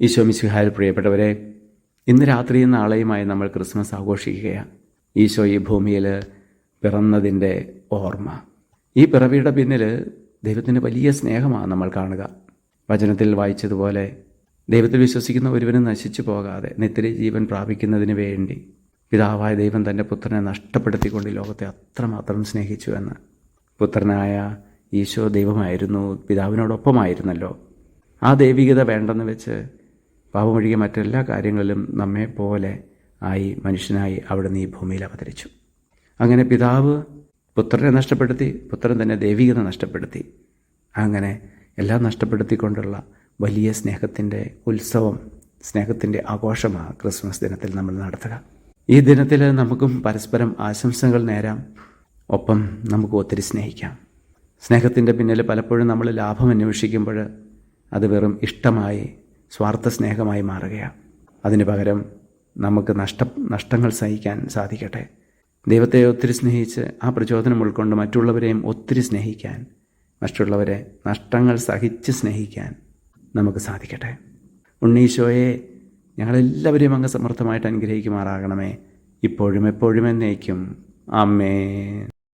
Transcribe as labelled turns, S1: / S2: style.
S1: ഈശോ മിശിഹായിൽ പ്രിയപ്പെട്ടവരെ ഇന്ന് രാത്രിയും നാളെയുമായി നമ്മൾ ക്രിസ്മസ് ആഘോഷിക്കുകയാണ്. ഈശോ ഈ ഭൂമിയിൽ പിറന്നതിന്റെ ഓർമ്മ. ഈ പിറവിയുടെ പിന്നിൽ ദൈവത്തിന്റെ വലിയ സ്നേഹമാണ് നമ്മൾ കാണുക. വചനത്തിൽ വായിച്ചതുപോലെ ദൈവത്തിൽ വിശ്വസിക്കുന്ന ഒരുവനും നശിച്ചു പോകാതെ നിത്യ ജീവൻ പ്രാപിക്കുന്നതിന് വേണ്ടി പിതാവായ ദൈവം തന്റെ പുത്രനെ നഷ്ടപ്പെടുത്തിക്കൊണ്ട് ലോകത്തെ അത്രമാത്രം സ്നേഹിച്ചു എന്ന്. പുത്രനായ ഈശോ ദൈവമായിരുന്നു പിതാവിനോടൊപ്പമായിരുന്നല്ലോ. ആ ദൈവികത വേണ്ടെന്ന് വെച്ച് പാപമൊഴികെ മറ്റെല്ലാ കാര്യങ്ങളിലും നമ്മെ പോലെ ആയി മനുഷ്യനായി അവിടെ ഈ ഭൂമിയിൽ അവതരിച്ചു. അങ്ങനെ പിതാവ് പുത്രനെ നഷ്ടപ്പെടുത്തി പുത്രൻ തന്നെ ദൈവികത നഷ്ടപ്പെടുത്തി. അങ്ങനെ എല്ലാം നഷ്ടപ്പെടുത്തിക്കൊണ്ടുള്ള വലിയ സ്നേഹത്തിന്റെ ഉത്സവം സ്നേഹത്തിന്റെ ആഘോഷമാണ് ക്രിസ്മസ് ദിനത്തിൽ നമ്മൾ നടത്തുക. ഈ ദിനത്തിൽ നമുക്കും പരസ്പരം ആശംസകൾ നേരാം. ഒപ്പം നമുക്ക് ഒത്തിരി സ്നേഹിക്കാം. സ്നേഹത്തിന്റെ പിന്നിൽ പലപ്പോഴും നമ്മൾ ലാഭം അന്വേഷിക്കുമ്പോൾ അത് വെറും ഇഷ്ടമായി സ്വാർത്ഥ സ്നേഹമായി മാറുകയാണ്. അതിന് പകരം നമുക്ക് നഷ്ട നഷ്ടങ്ങൾ സഹിക്കാൻ സാധിക്കട്ടെ. ദൈവത്തെ ഒത്തിരി സ്നേഹിച്ച് ആ പ്രചോദനം ഉൾക്കൊണ്ട് മറ്റുള്ളവരെയും ഒത്തിരി സ്നേഹിക്കാൻ മറ്റുള്ളവരെ നഷ്ടങ്ങൾ സഹിച്ച് സ്നേഹിക്കാൻ നമുക്ക് സാധിക്കട്ടെ. ഉണ്ണീശോയെ ഞങ്ങളെല്ലാവരെയും അങ്ങ് അനുഗ്രഹിക്കുമാറാകണമേ. ഇപ്പോഴും എപ്പോഴും എന്നേക്കും. അമ്മേ